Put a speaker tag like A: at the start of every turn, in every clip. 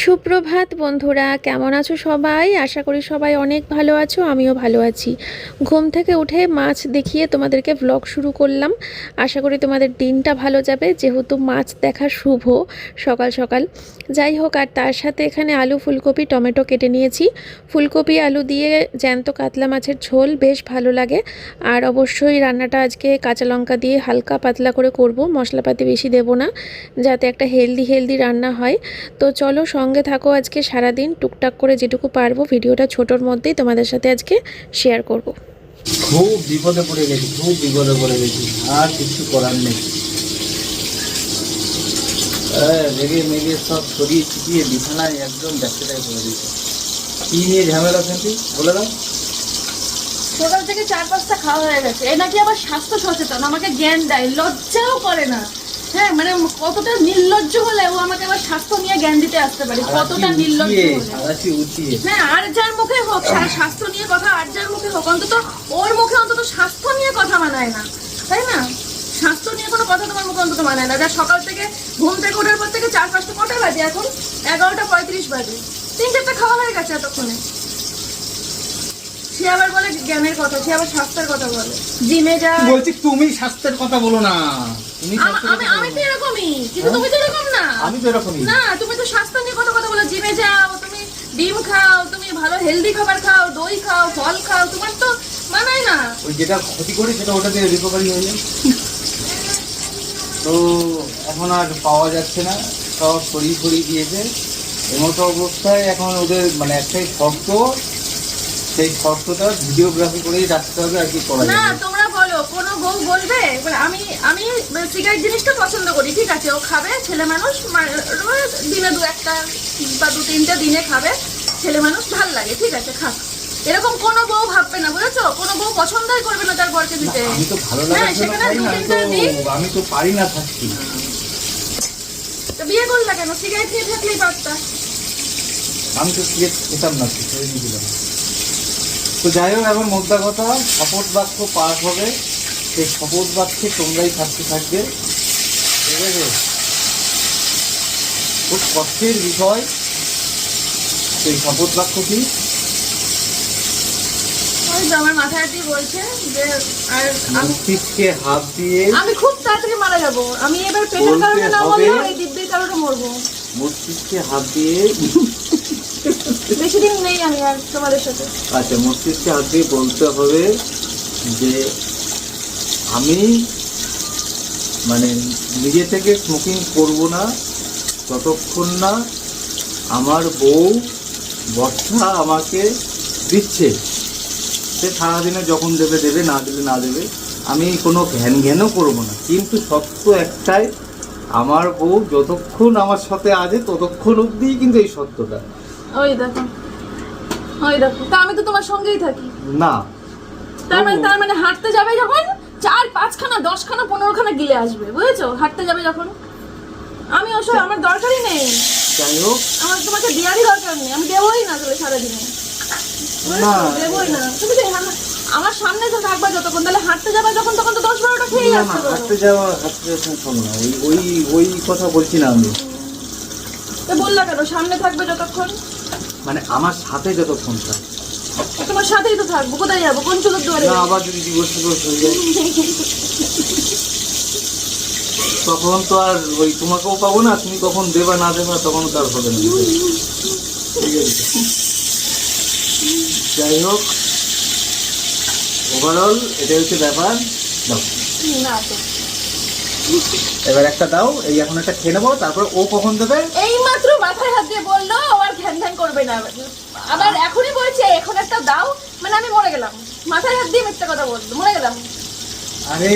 A: সুপ্রভাত বন্ধুরা, কেমন আছো সবাই? আশা করি সবাই অনেক ভালো আছো, আমিও ভালো আছি। ঘুম থেকে উঠে মাছ দেখিয়ে তোমাদেরকে ব্লগ শুরু করলাম। আশা করি তোমাদের দিনটা ভালো যাবে, যেহেতু মাছ দেখা শুভ সকাল সকাল। যাই হোক, আর তার সাথে এখানে আলু, ফুলকপি, টমেটো কেটে নিয়েছি। ফুলকপি, আলু দিয়ে জ্যান্ত কাতলা মাছের ঝোল বেশ ভালো লাগে। আর অবশ্যই রান্নাটা আজকে কাঁচা লঙ্কা দিয়ে হালকা পাতলা করে করব, মশলাপাতি বেশি দেবো না, যাতে একটা হেলদি হেলদি রান্না হয়। তো চলো সঙ্গে থাকো আজকে সারাদিন। টুকটাক করে যেটুকু পারব ভিডিওটা ছোটোর মধ্যেই তোমাদের সাথে আজকে শেয়ার করব।
B: খুব বিপদে পড়ে গেছি খুব বিপদে পড়ে গেছি। আর কিছু করার নেই। হ্যাঁ, লেগে মেগে সব ছড়িয়ে ছিটিয়ে বিছানায় একদম ব্যস্তটাই করে দিয়েছে কি নিয়ে ঝামেলা শুনছি বলে দাও।
C: সকাল থেকে চার পাঁচটা খাওয়া হয়ে গেছে। এ নাকি আবার স্বাস্থ্য সচেতন আমাকে জ্ঞান দেয় লজ্জাও করে না। হ্যাঁ মানে কতটা নির্লজ্জ হলে ও আমাকে আবার স্বাস্থ্য নিয়ে জ্ঞান দিতে আসতে পারে? কতটা নির্লজ্জ হ্যাঁ আর যার মুখে হোক স্বাস্থ্য নিয়ে কথা আর যার মুখে হোক অন্তত ওর মুখে অন্তত স্বাস্থ্য নিয়ে কথা মানায় না। তাই না? স্বাস্থ্য নিয়ে কোনো কথা তোমার মুখে অন্তত মানায় না। যা সকাল থেকে ঘুম থেকে ওঠার পর থেকে চার পাঁচটা কটা বাজে এখন? এগারোটা পঁয়ত্রিশ বাজে। তিন চারটা খাওয়া হয়ে গেছে এতক্ষণে। সে আবার বলে জ্ঞানের কথা সে আবার স্বাস্থ্যের কথা বলে। জিমে যা।
B: বলছি তুমি স্বাস্থ্যের কথা বলো না। তুমি
C: আমি আমি তো এরকমই কিন্তু তুমি তো এরকম না।
B: আমি তো এরকমই।
C: না তুমি তো স্বাস্থ্য নিয়ে কথা কথা বলো। জিমে যাও তুমি ডিম খাও তুমি ভালো হেলদি খাবার খাও দই খাও ফল খাও তোমার তো মানায় না।
B: ওই যেটা ক্ষতি করি সেটা ওটা দিয়ে রিকভারি হয়ে যায় তো এখন আর পাওয়া যাচ্ছে না। সব ছড়িয়ে ছড়িয়ে দিয়েছে। এমতো অবস্থায় এখন ওদের মানে একটাই শর্ত সেই শর্তটা ভিডিওগ্রাফি করেই রাখতে হবে আর কি করা
C: না তোমরা বলো কোনো বউ বলবে? বলে আমি আমি সিগারেট জিনিসটা পছন্দ করি ঠিক আছে? ও খাবে ছেলে মানুষ রোজ দিনে দু একটা বা দু তিনটে দিনে খাবে ছেলে মানুষ ভালো লাগে ঠিক আছে খাক। এরকম কোনো বউ ভাববে না বুঝেছ? কোনো বউ পছন্দই করবে না তার বরকে দিতে।
B: না, আমি তো ভালো
C: হ্যাঁ,
B: লাগার জন্য
C: সেখানে দু
B: না?
C: তিনটে দিন।
B: আমি তো পারি না থাকছি
C: তো বিয়ে করলা কেন? সিগারেট খেয়ে থাকলেই পারতা।
B: আমি তো সিগারেট খেতাম না ছেড়ে দিয়ে দিলাম। তো যাই হোক এখন মোদ্দা কথা শপথ বাক্য পাস হবে। সেই শপথ বাক্যে তোমরাই থাকতে থাকবে। ঠিক আছে? খুব কষ্টের বিষয় সেই শপথ বাক্য কি
C: আমার মাথায় দিয়ে বলছে যে আর আমি
B: মস্তিষ্কে হাত দিয়ে
C: আমি খুব তাড়াতাড়ি মারা যাব। আমি এবার পেটের কারণে না মরলেও এই দিব্যির কারণে মরবো।
B: মস্তিষ্কে হাত দিয়ে
C: বেশি দিন নেই আমি আর তোমাদের সাথে।
B: আচ্ছা মস্তিষ্কে হাত দিয়ে বলতে হবে যে আমি মানে নিজে থেকে স্মোকিং করব না ততক্ষণ না আমার বউ বর্ষা আমাকে দিচ্ছে। সে সারাদিনে যখন দেবে দেবে না দিলে না দেবে আমি কোনো ঘ্যান ঘ্যানও করব না। কিন্তু সত্য একটাই আমার বউ যতক্ষণ আমার সাথে আছে ততক্ষণ অবধিই কিন্তু এই সত্যটা।
C: ওই দেখো ওই দেখো তা আমি তো তোমার সঙ্গেই থাকি।
B: না।
C: তার মানে তার মানে হাঁটতে যাবে যখন চার পাঁচখানা দশখানা পনেরোখানা গিলে আসবে বুঝেছ? হাঁটতে যাবে যখন। আমি ওসব আমার দরকারই নেই।
B: যাই হোক।
C: আমার তোমাকে দেওয়ারই দরকার নেই। আমি দেবোই না তবে সারাদিনে। দেবোই না। তুমি হাঁ- আমার সামনে তো থাকবা যতক্ষণ তাহলে হাঁটতে যাবে যখন তখন তো দশ বারোটা খেয়ে পারো
B: হাঁটতে যাওয়া হাঁটতে যাওয়া শোনো না ওই ওই ওই কথা বলছি না আমি।
C: তো বললা কেন সামনে থাকবে যতক্ষণ?
B: মানে আমার সাথে যতক্ষণ থাকে।
C: তোমার সাথেই তো থাকব কোথায় যাব? কোন চোখের দুয়ারে?
B: না? আবার যদি ডিভোর্স টিভোর্স হয়ে যায়। তখন তো আর ওই তোমাকেও পাবো না তুমি কখন দেবা না দেবা তখন তো আর হবে না। ঠিক আছে। যাই হোক। ওভারঅল এটা হচ্ছে ব্যাপার। এবার একটা দাও এই এখন একটা খেয়ে নেব তারপর ও কখন দেবে?
C: এই মাত্র মাথায় হাত দিয়ে বলল ও আর ঘ্যান ঘ্যান করবে না। আবার এখনই বলছে এখন একটা দাও মানে আমি মরে গেলাম। মাথায় হাত দিয়ে মিথ্যা কথা বলল মরে গেলাম।
B: আরে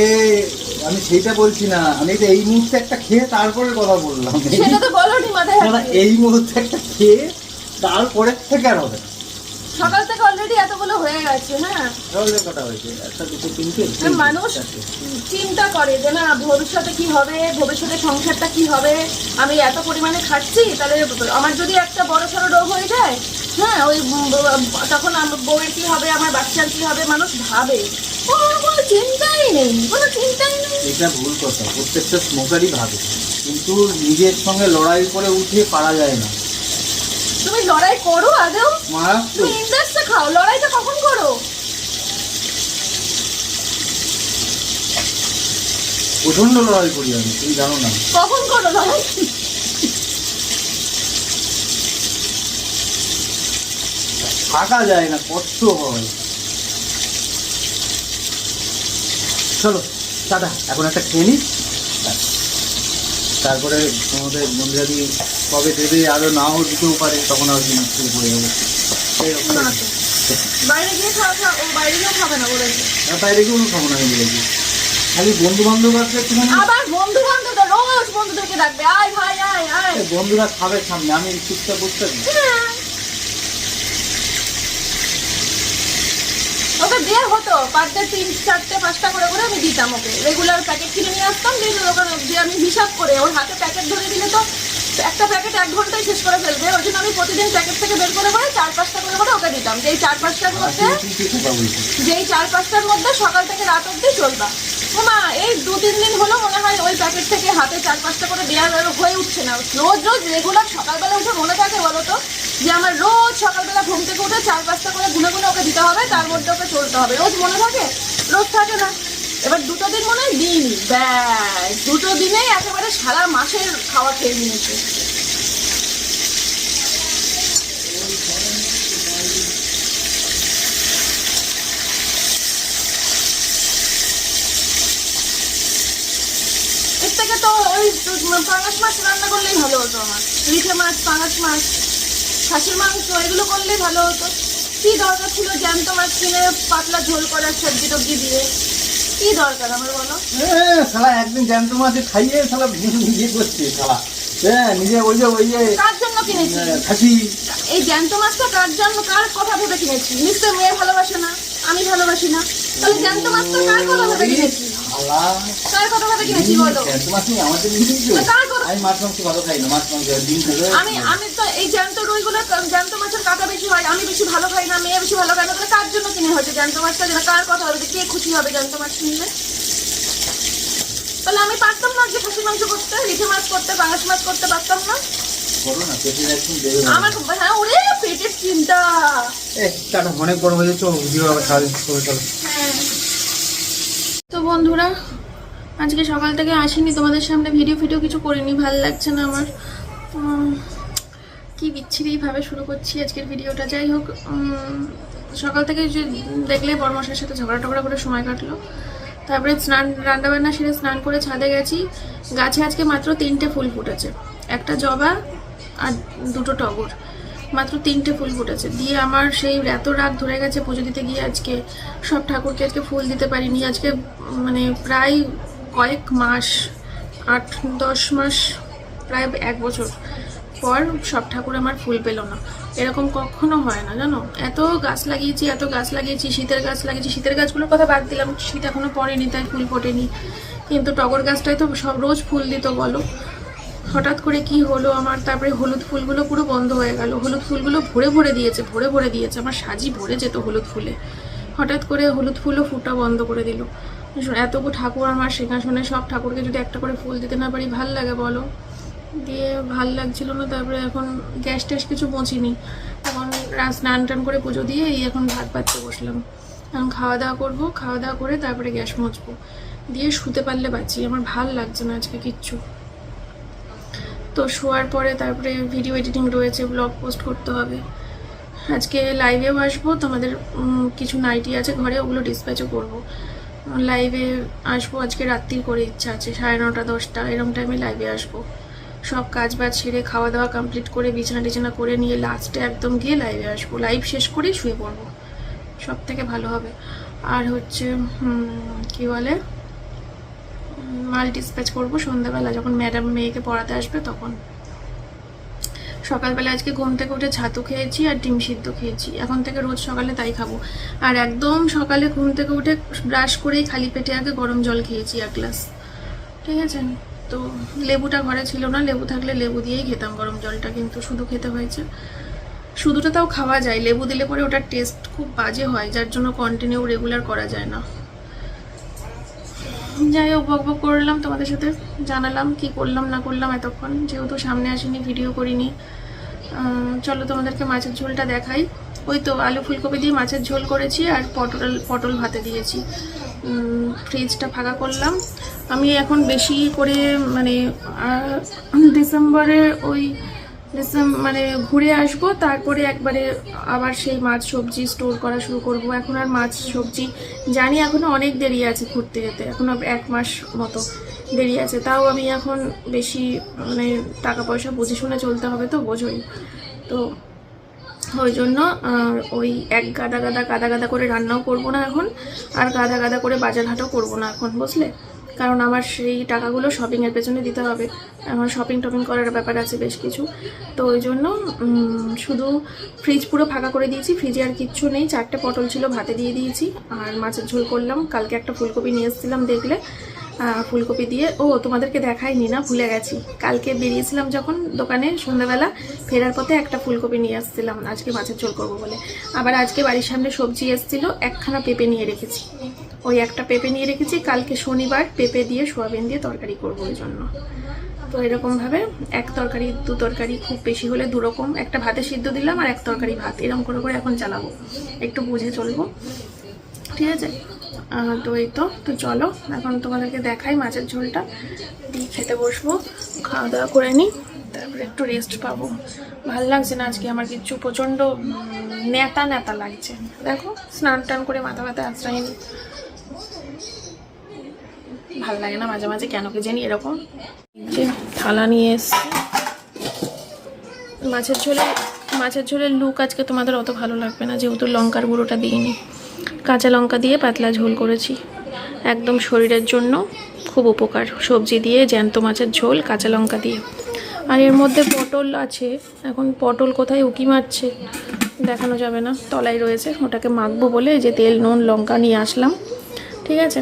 B: আমি সেইটা বলছি না আমি তো এই মুহূর্তে একটা খেয়ে তারপরে কথা বললাম।
C: সেটা তো বলোনি মাথায় হাত
B: এই মুহূর্তে একটা খেয়ে তারপরে থেকে আর হবে না।
C: সকাল থেকে অলরেডি এতগুলো হয়ে গেছে হ্যাঁ।
B: হয়েছে? একটা দুটো
C: মানুষ চিন্তা করে যে না ভবিষ্যতে কি হবে? ভবিষ্যতে সংসারটা কি হবে? আমি এত পরিমাণে খাচ্ছি তাহলে আমার যদি একটা বড় সড়ো রোগ হয়ে যায় হ্যাঁ ওই তখন আমার বউয়ের কি হবে? আমার বাচ্চার কি হবে? মানুষ ভাবে। কোনো চিন্তাই নেই কোনো চিন্তাই নেই।
B: এটা ভুল কথা প্রত্যেকটা স্মোকারই ভাবে। কিন্তু নিজের সঙ্গে লড়াই করে উঠে পারা যায় না।
C: তুমি লড়াই করো
B: মারাত্মক
C: তুমি ইন্ডাস্টে খাও লড়াইটা কখন করো?
B: প্রচণ্ড লড়াই করি আমি তুমি জানো না।
C: কখন করো লড়াই?
B: থাকা যায় না কষ্ট হয়। চলো দাদা এখন একটা খেয়ে নিই। তারপরে তোমাদের বন্ধুরা কবে দেবে আরও নাও দিতেও পারে তখন আর জিনিস শুরু করে যাব।
C: বাইরে গিয়ে
B: কোনো খাব না আমি বলেছি। খালি বন্ধু বান্ধব আসলে
C: আবার বন্ধু বান্ধব রোজ বন্ধুদেরকে ডাকবে আয় ভাই আয় আয়।
B: বন্ধুরা খাবে সামনে আমি চুপচাপ বসতে
C: দিয়ে হতো পার ডে তিন চারটে পাঁচটা করে করে আমি দিতাম ওকে। রেগুলার প্যাকেট কিনে নিয়ে আসতাম দিয়ে ওখানে দিয়ে আমি হিসাব করে ওর হাতে প্যাকেট ধরে দিলে তো একটা প্যাকেট এক ঘন্টায় শেষ করে ফেলবে। ওই জন্য আমি প্রতিদিন প্যাকেট থেকে বের করে করে চার পাঁচটা করে করে ওকে দিতাম। যেই চার পাঁচটার মধ্যে যেই চার পাঁচটার মধ্যে সকাল থেকে রাত অবধি চলবা। মা, এই দু তিন দিন হলো মনে হয় ওই প্যাকেট থেকে হাতে চার পাঁচটা করে দেওয়া হয়ে উঠছে না। রোজ রোজ রেগুলার সকালবেলা উঠে মনে থাকে বলো তো, যে আমার রোজ সকালবেলা ঘুম থেকে উঠে চার পাঁচটা করে গুনে গুনে ওকে দিতে হবে, তার মধ্যে ওকে চলতে হবে। রোজ মনে থাকে? রোজ থাকে না। এবার দুটো দিন মনে হয় দিন। ব্যাস, দুটো দিনেই একেবারে সারা মাসের খাওয়া খেয়ে নিয়েছে এর থেকে তো ওই পাঙাশ মাছ রান্না করলেই ভালো হতো আমার। রিঠে মাছ পাঙাশ মাছ খাসির মাংস এগুলো করলেই ভালো হতো। কি দরকার ছিল? জ্যান্ত মাছ কিনে পাতলা ঝোল করার সবজি টবজি দিয়ে। কি দরকার আমার বলো?
B: শালা একদিন জ্যান্ত মাছে খাইয়ে শালা নিজে করছে শালা। হ্যাঁ নিজে ওই যে ওই যে
C: কার জন্য কিনেছি?
B: খাসি।
C: এই জ্যান্ত মাছটা কার জন্য কার কথা ভেবে কিনেছি? নিশ্চয় মেয়ে ভালোবাসে না আমি ভালোবাসি না। তাহলে জ্যান্ত মাছটা কার কথা ভেবে কিনেছি? কার কথা কিনেছি বলো?
B: আমি মাছ মাংস ভালো খাই না মাছ মাংস ডিম খেলে
C: আমি আমি তো এই জ্যান্ত রুইগুলো জ্যান্ত মাছের কাটা বেশি হয় আমি বেশি ভালো খাই না মেয়ে বেশি ভালো খায় না তাহলে কার জন্য কিনে হয়েছে জ্যান্ত মাছটা? যেটা কার কথা হবে যে কে খুশি হবে জ্যান্ত মাছ কিনলে? তাহলে আমি পারতাম না যে খাসি মাংস করতে রিঠে মাছ করতে বাংলাশ মাছ করতে পারতাম না। আমার হ্যাঁ ওরে পেটের চিন্তা।
B: অনেক বড় হয়ে ভিডিও আবার চলো।
C: হ্যাঁ।
A: বন্ধুরা, আজকে সকাল থেকে আসিনি, তোমাদের সামনে ভিডিও ফিডিও কিছু করিনি, ভালো লাগছে না আমার। কি বিচ্ছিরিভাবে শুরু করছি আজকের ভিডিওটা, যাই হোক সকাল থেকে যে দেখলে বর্মশের সাথে ঝগড়া টগড়া করে সময় কাটলো। তারপরে স্নান, রান্নাবান্না সেরে স্নান করে ছাদে গেছি। গাছে আজকে মাত্র তিনটে ফুল ফুটেছে, একটা জবা আর দুটো টগর। মাত্র তিনটে ফুল ফুটেছে। দিয়ে আমার সেই এত রাত ধরে গেছে পুজো দিতে গিয়ে আজকে সব ঠাকুরকে আজকে ফুল দিতে পারিনি। আজকে মানে প্রায় কয়েক মাস, আট, দশ মাস, প্রায় এক বছর পর সব ঠাকুর আমার ফুল পেল না। এরকম কখনো হয় না, জানো? এত গাছ লাগিয়েছি, এত গাছ লাগিয়েছি, শীতের গাছ লাগিয়েছি। শীতের গাছগুলোর কথা বাদ দিলাম, শীত এখনও পড়েনি, তাই ফুল ফোটেনি। কিন্তু টগর গাছটাই তো সব, রোজ ফুল দিত, বলো? হঠাৎ করে কি হলো আমার? তারপরে হলুদ ফুলগুলো পুরো বন্ধ হয়ে গেল। হলুদ ফুলগুলো ভরে ভরে দিয়েছে, ভরে ভরে দিয়েছে। আমার সাজি ভরে যেত হলুদ ফুলে। হঠাৎ করে হলুদ ফুলও ফুটা বন্ধ করে দিল। এতগু ঠাকুর আমার সিংহাসনে সব ঠাকুরকে যদি একটা করে ফুল দিতে না পারি, ভালো লাগে বলো? দিয়ে ভালো লাগছিল না, তারপরে এখন গ্যাস ট্যাস কিছু পৌঁছিনি এখন স্নান টান করে পুজো দিয়ে এই এখন ভাত পাততে বসলাম। এখন খাওয়া দাওয়া করব, খাওয়া দাওয়া করে তারপরে গ্যাস মুছবো দিয়ে শুতে পারলে বাঁচি, আমার ভালো লাগছে না আজকে কিচ্ছু। তো শোয়ার পরে তারপরে ভিডিও এডিটিং রয়েছে ব্লগ পোস্ট করতে হবে। আজকে লাইভেও আসব, তোমাদের কিছু নাইটি আছে, ঘরে ওগুলো ডিসপ্যাচও করব। লাইভে আসব, আজকে রাত্রির করে ইচ্ছা আছে, সাড়ে নটা, দশটা এরকম টাইমে লাইভে আসব। সব কাজ বাজ সেরে খাওয়া দাওয়া কমপ্লিট করে, বিছানা টিছানা করে নিয়ে লাস্টে একদম গিয়ে লাইভে আসব। লাইভ শেষ করেই শুয়ে পড়ব। সব থেকে ভালো হবে। আর হচ্ছে কি বলে? মাল ডিসপ্যাচ করব। সন্ধ্যাবেলা যখন ম্যাডাম মেয়েকে পড়াতে আসবে তখন। সকালবেলা আজকে ঘুম থেকে উঠে ছাতু খেয়েছি আর ডিম সিদ্ধ খেয়েছি। এখন থেকে রোজ সকালে তাই খাব। আর একদম সকালে ঘুম থেকে উঠে ব্রাশ করেই খালি পেটে আগে গরম জল খেয়েছি এক গ্লাস। ঠিক আছে? তো লেবুটা ঘরে ছিল না, লেবু থাকলে লেবু দিয়েই খেতাম গরম জলটা, কিন্তু শুধু খেতে হয়েছে। শুধুটা তাও খাওয়া যায়। লেবু দিলে পরে ওটার টেস্ট খুব বাজে হয়, যার জন্য কন্টিনিউ রেগুলার করা যায় না। যাই হোক বক বক করলাম তোমাদের সাথে জানালাম কি করলাম না করলাম এতক্ষণ। যেহেতু সামনে আসিনি ভিডিও করিনি। চলো তোমাদেরকে মাছের ঝোলটা দেখাই। ওই তো আলু ফুলকপি দিয়ে মাছের ঝোল করেছি আর পটল পটল ভাতে দিয়েছি। ফ্রিজটা ফাঁকা করলাম। আমি এখন বেশি করে মানে আহ, ডিসেম্বরে ওই মানে ঘুরে আসব, তারপরে একবারে আবার সেই মাছ সবজি স্টোর করা শুরু করব। এখন আর মাছ সবজি জানি, এখনও অনেক দেরি আছে ঘুরতে যেতে। এখনও এক মাস মতো দেরি আছে। তাও আমি এখন বেশি মানে টাকা পয়সা বুঝে শুনে চলতে হবে তো, বোঝোই। তো ওই জন্য ওই এক গাদা গাদা গাদা গাদা করে রান্নাও করব না এখন, আর গাদা গাদা করে বাজার হাটও করব না এখন, বুঝলে? কারণ আমার সেই টাকাগুলো শপিংয়ের পেছনে দিতে হবে। আমার শপিং টপিং করার ব্যাপার আছে বেশ কিছু। তো ওই জন্য শুধু ফ্রিজ পুরো ফাঁকা করে দিয়েছি ফ্রিজে আর কিচ্ছু নেই। চারটে পটল ছিল, ভাতে দিয়ে দিয়েছি। আর মাছের ঝোল করলাম। কালকে একটা ফুলকপি নিয়ে এসেছিলাম দেখলে। ফুলকপি দিয়ে। ও, তোমাদেরকে দেখাইনি না, ভুলে গেছি। কালকে বেরিয়েছিলাম যখন দোকানে সন্ধ্যাবেলা, ফেরার পথে একটা ফুলকপি নিয়ে আসছিলাম আজকে মাছের ঝোল করব বলে। আবার আজকে বাড়ির সামনে সবজি এসেছিল, একখানা পেঁপে নিয়ে রেখেছি। ওই একটা পেঁপে নিয়ে রেখেছি। কালকে শনিবার পেঁপে দিয়ে সোয়াবিন দিয়ে তরকারি করব ওই জন্য। তো এরকমভাবে এক তরকারি, দু তরকারি খুব বেশি হলে দু রকম একটা ভাতে সিদ্ধ দিলাম আর এক তরকারি ভাত। এরকম করে করে এখন চালাবো। একটু বুঝে চলবো। ঠিক আছে? তো এই তো। তো চলো, এখন তোমাদেরকে দেখাই মাছের ঝোলটা। দিয়ে খেতে বসবো। খাওয়া দাওয়া করে নিই। তারপরে একটু রেস্ট পাবো। ভালো লাগছে না আজকে আমার কিছু প্রচণ্ড নেতা নেতা লাগছে। দেখো, স্নান টান করে মাথা ব্যথা আশ্রয় নি ভালো লাগে না মাঝে মাঝে, কেন কে জানি এরকম? যে থালা নিয়ে এসছি। মাছের ঝোলে, মাছের ঝোলের লুক আজকে তোমাদের অত ভালো লাগবে না, যেহেতু লঙ্কার গুঁড়োটা দিইনি। কাঁচা লঙ্কা দিয়ে পাতলা ঝোল করেছি। একদম শরীরের জন্য খুব উপকার। সবজি দিয়ে জ্যান্ত মাছের ঝোল, কাঁচা লঙ্কা দিয়ে। আর এর মধ্যে পটল আছে। এখন পটল কোথায় উকি মারছে দেখানো যাবে না। তলায় রয়েছে, ওটাকে মাখবো বলে যে তেল, নুন, লঙ্কা নিয়ে আসলাম। ঠিক আছে?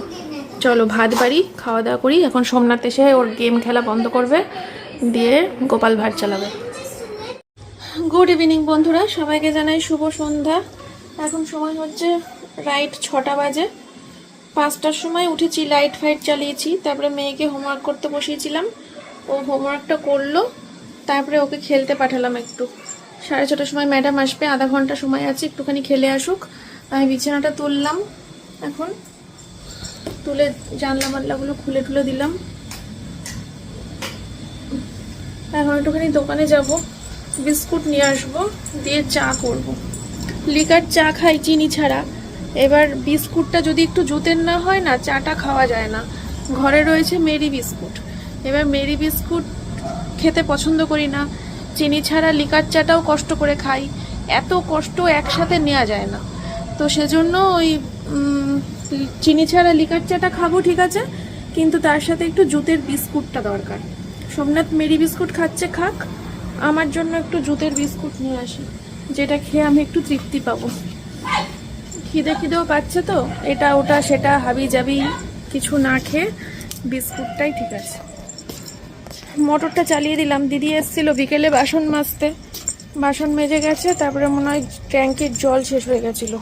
A: চলো ভাত বাড়ি, খাওয়া দাওয়া করি। এখন সোমনাথ এসে ওর গেম খেলা বন্ধ করবে, দিয়ে গোপাল ভাট চালাবে। গুড ইভিনিং বন্ধুরা, সবাইকে জানাই শুভ সন্ধ্যা। এখন সময় হচ্ছে রাইট ছটা বাজে। পাঁচটার সময় উঠেছি লাইট ফাইট চালিয়েছি। তারপরে মেয়েকে হোমওয়ার্ক করতে বসিয়েছিলাম। ও হোমওয়ার্কটা করল, তারপরে ওকে খেলতে পাঠালাম একটু। সাড়ে ছটার সময় ম্যাডাম আসবে, আধা ঘণ্টা সময় আছে, একটুখানি খেলে আসুক। আমি বিছানাটা তুললাম, এখন তুলে জানলা মাল্লাগুলো খুলে টুলে দিলাম। এখন একটুখানি দোকানে যাব, বিস্কুট নিয়ে আসব, দিয়ে চা করব। লিকার চা খাই চিনি ছাড়া। এবার বিস্কুটটা যদি একটু জুতের না হয় না, চাটা খাওয়া যায় না। ঘরে রয়েছে মেরি বিস্কুট। এবার মেরি বিস্কুট খেতে পছন্দ করি না। চিনি ছাড়া লিকার চাটাও কষ্ট করে খাই। এত কষ্ট একসাথে নেওয়া যায় না। তো সেজন্য ওই চিনি ছাড়া লিকার চাটা খাব, ঠিক আছে? কিন্তু তার সাথে একটু জুতের বিস্কুটটা দরকার। সোমনাথ মেরি বিস্কুট খাচ্ছে, খাক। আমার জন্য একটু জুতের বিস্কুট নিয়ে আসি, যেটা খেয়ে আমি একটু তৃপ্তি পাবো। খিদে খিদেও পাচ্ছে তো? এটা, ওটা, সেটা, হাবি যাবি কিছু না খেয়ে বিস্কুটটাই ঠিক আছে। মোটরটা চালিয়ে দিলাম। দিদি এসেছিল বিকেলে বাসন মাজতে। বাসন মেজে গেছে, তারপরে মনে হয় ট্যাঙ্কের জল শেষ হয়ে গেছিল।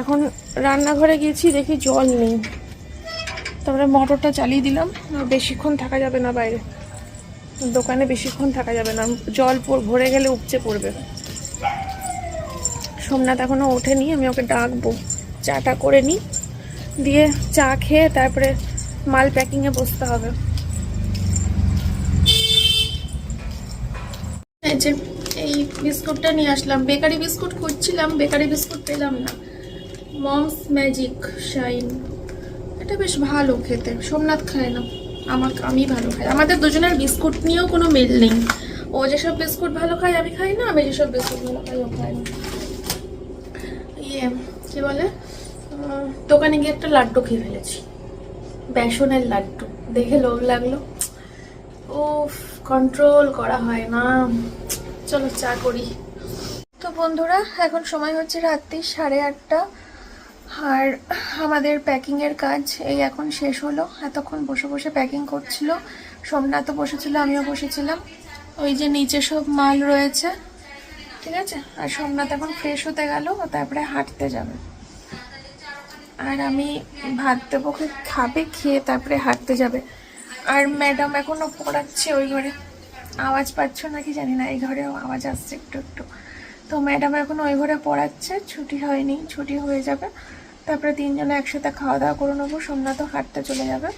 A: এখন রান্নাঘরে গেছি, দেখি জল নেই। তারপরে মোটরটা চালিয়ে দিলাম বেশিক্ষণ থাকা যাবে না বাইরে। দোকানে বেশিক্ষণ থাকা যাবে না, জল ভরে গেলে উপচে পড়বে। সোমনাথ এখনও ওঠেনি, আমি ওকে ডাকবো। চাটা করে নিই দিয়ে চা খেয়ে তারপরে মাল প্যাকিংয়ে বসতে হবে। এই যে, এই বিস্কুটটা নিয়ে আসলাম। বেকারি বিস্কুট খুঁজছিলাম, বেকারি বিস্কুট পেলাম না। মমস ম্যাজিক শাইন এটা বেশ ভালো খেতে। সোমনাথ খায় না। আমার আমি ভালো খাই। আমাদের দুজনের বিস্কুট নিয়েও কোনো মিল নেই। ও যেসব বিস্কুট ভালো খায়, আমি খাই না। আমি যেসব বিস্কুট ভালো খাই, ও খায় না। ইয়ে কি বলে? দোকানে গিয়ে একটা লাড্ডু খেয়ে ফেলেছি। বেসনের লাড্ডু। দেখে লোভ লাগল। ও কন্ট্রোল করা হয় না। চলো চা করি। তো বন্ধুরা, এখন সময় হচ্ছে রাত্রি সাড়ে আটটা। আর আমাদের প্যাকিংয়ের কাজ এই এখন শেষ হলো। এতক্ষণ বসে বসে প্যাকিং করছিল। সোমনাথও বসেছিল, আমিও বসেছিলাম। ওই যে নিচে সব মাল রয়েছে, ঠিক আছে? আর সোমনাথ এখন ফ্রেশ হতে গেল তারপরে হাঁটতে যাবে। আর আমি ভাত দেবো খাবে, খেয়ে তারপরে হাঁটতে যাবে। আর ম্যাডাম এখনও পড়াচ্ছে ওই ঘরে। আওয়াজ পাচ্ছ নাকি জানি না, এই ঘরেও আওয়াজ আসছে একটু একটু। তো ম্যাডাম এখন ওই ঘরে পড়াচ্ছে, ছুটি হয়নি, ছুটি হয়ে যাবে। তারপরে তিনজনে একসাথে খাওয়া দাওয়া করে নেব, সোমনাথ হাঁটতে চলে যাবে।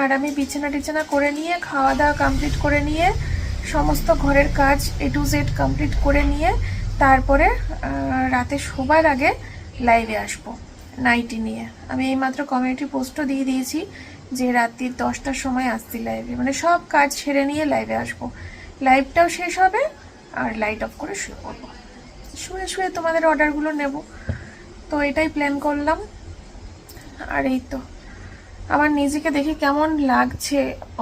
A: আর আমি বিছানা টিছানা করে নিয়ে, খাওয়া দাওয়া কমপ্লিট করে নিয়ে, সমস্ত ঘরের কাজ এ টু জেড কমপ্লিট করে নিয়ে, তারপরে রাতে শোবার আগে লাইভে আসব নাইটি নিয়ে। আমি এইমাত্র কমিউনিটি পোস্টও দিয়ে দিয়েছি যে রাত্রির দশটার সময় আসছি লাইভে মানে সব কাজ সেরে নিয়ে লাইভে আসব। লাইভটাও শেষ হবে, আর লাইট অফ করে শুয়ে পড়ব। শুয়ে শুয়ে তোমাদের অর্ডারগুলো নেব। তো এটাই প্ল্যান করলাম। আর এই তো, আমার নিজেকে দেখে কেমন লাগছে,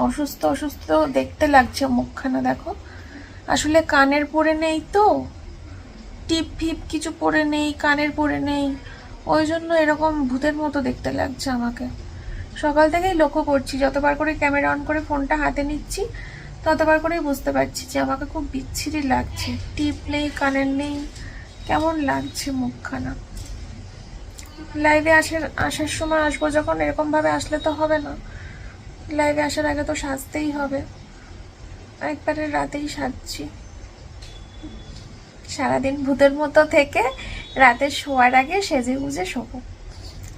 A: অসুস্থ অসুস্থ দেখতে লাগছে মুখখানা, দেখো। আসলে কানের পরে নেই তো, টিপ ফিপ কিছু পরে নেই, কানের পরে নেই, ওই জন্য এরকম ভূতের মতো দেখতে লাগছে আমাকে। সকাল থেকেই লক্ষ্য করছি, যতবার করে ক্যামেরা অন করে ফোনটা হাতে নিচ্ছি, ততবার করেই বুঝতে পারছি যে আমাকে খুব বিচ্ছিরি লাগছে। টিপ নেই, কানের নেই, কেমন লাগছে মুখখানা। লাইভে আসার আসার সময় আসব যখন, এরকমভাবে আসলে তো হবে না। লাইভে আসার আগে তো সাজতেই হবে। একবারে রাতেই সাজছি। সারাদিন ভূতের মতো থেকে রাতে শোয়ার আগে সেজে গুজে শোবো।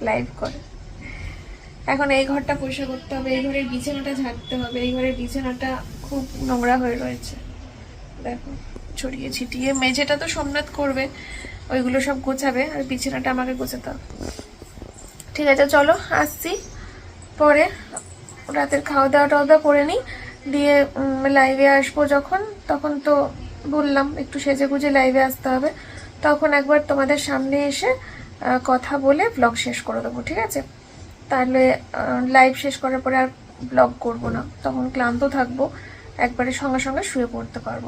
A: লাইভ করে। এখন এই ঘরটা পরিষ্কার করতে হবে, এই ঘরের বিছানাটা ঝাড়তে হবে, এই ঘরের বিছানাটা খুব নোংরা হয়ে রয়েছে। দেখো, ছড়িয়ে ছিটিয়ে, মেঝেটা তো সোমনাথ করবে। ওইগুলো সব গোছাবে আর বিছানাটা আমাকে গোছাতে হবে। ঠিক আছে, চলো, আসছি। পরে রাতের খাওয়া দাওয়া টাওয়া দাওয়া করে নিই। দিয়ে লাইভে আসব যখন। তখন তো বললাম, একটু সেজে গুজে লাইভে আসতে হবে। তখন একবার তোমাদের সামনে এসে কথা বলে ব্লগ শেষ করে দেবো, ঠিক আছে? তাহলে লাইভ শেষ করার পরে আর ব্লগ করব না। তখন ক্লান্ত থাকব, একবারে সঙ্গে সঙ্গে শুয়ে পড়তে পারব।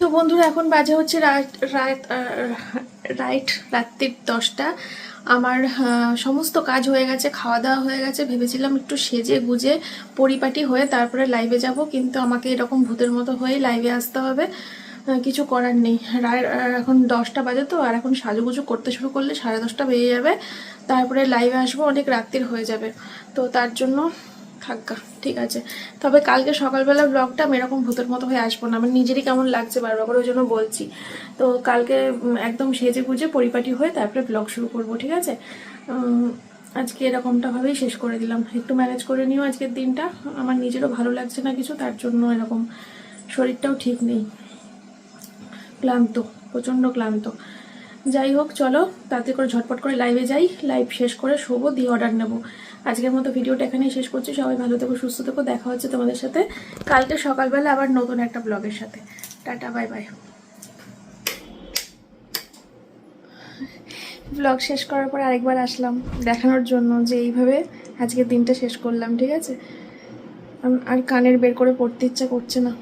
A: তো বন্ধুরা, এখন বাজে হচ্ছে রাত রাইট রাত্রির দশটা। আমার সমস্ত কাজ হয়ে গেছে, খাওয়া দাওয়া হয়ে গেছে। ভেবেছিলাম একটু সেজে গুজে পরিপাটি হয়ে তারপরে লাইভে যাব, কিন্তু আমাকে এরকম ভূতের মতো হয়ে লাইভে আসতে হবে। কিছু করার নেই। এখন দশটা বাজে তো, আর এখন সাজুগুজু করতে শুরু করলে সাড়ে দশটা বেজে যাবে। তারপরে লাইভে আসব, অনেক রাত্রির হয়ে যাবে। তো তার জন্য থাকা ঠিক আছে। তবে কালকে সকালবেলা ব্লগটা আমি এরকম ভূতের মতো হয়ে আসব না। আমার নিজেরই কেমন লাগছে বারবার করে ওই জন্য বলছি। তো কালকে একদম সেজে গুজে পরিপাটি হয়ে তারপরে ব্লগ শুরু করব, ঠিক আছে? আজকে এরকমটাভাবেই শেষ করে দিলাম। একটু ম্যানেজ করে নিও আজকের দিনটা। আমার নিজেরও ভালো লাগছে না কিছু, তার জন্য এরকম শরীরটাও ঠিক নেই। ক্লান্ত, প্রচণ্ড ক্লান্ত। যাই হোক, চলো, তাতে করে ঝটপট করে লাইভে যাই। লাইভ শেষ করে শোবো, দিয়ে অর্ডার নেব। আজকের মতো ভিডিওটা এখানেই শেষ করছি। সবাই ভালো থেকো, সুস্থ থেকো। দেখা হচ্ছে তোমাদের সাথে কালকে সকালবেলা আবার নতুন একটা ব্লগের সাথে। Tata, bye bye. ব্লগ শেষ করার পর আরেকবার আসলাম দেখানোর জন্য যে এইভাবে আজকের দিনটা শেষ করলাম, ঠিক আছে? আর কানের বের করে পড়তে ইচ্ছা করছে না।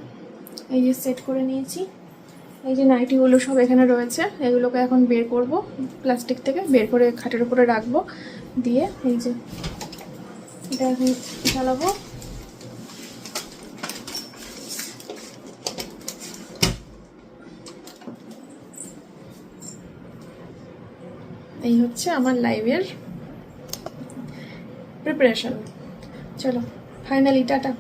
A: এই যে সেট করে নিয়েছি। এই যে নাইটিগুলো সব এখানে রয়েছে, এগুলোকে এখন বের করব, প্লাস্টিক থেকে বের করে খাটের উপরে রাখব, দিয়ে এই যে এটা চালাবো এই হচ্ছে আমার লাইভের প্রিপারেশন চলো ফাইনালি টাটা।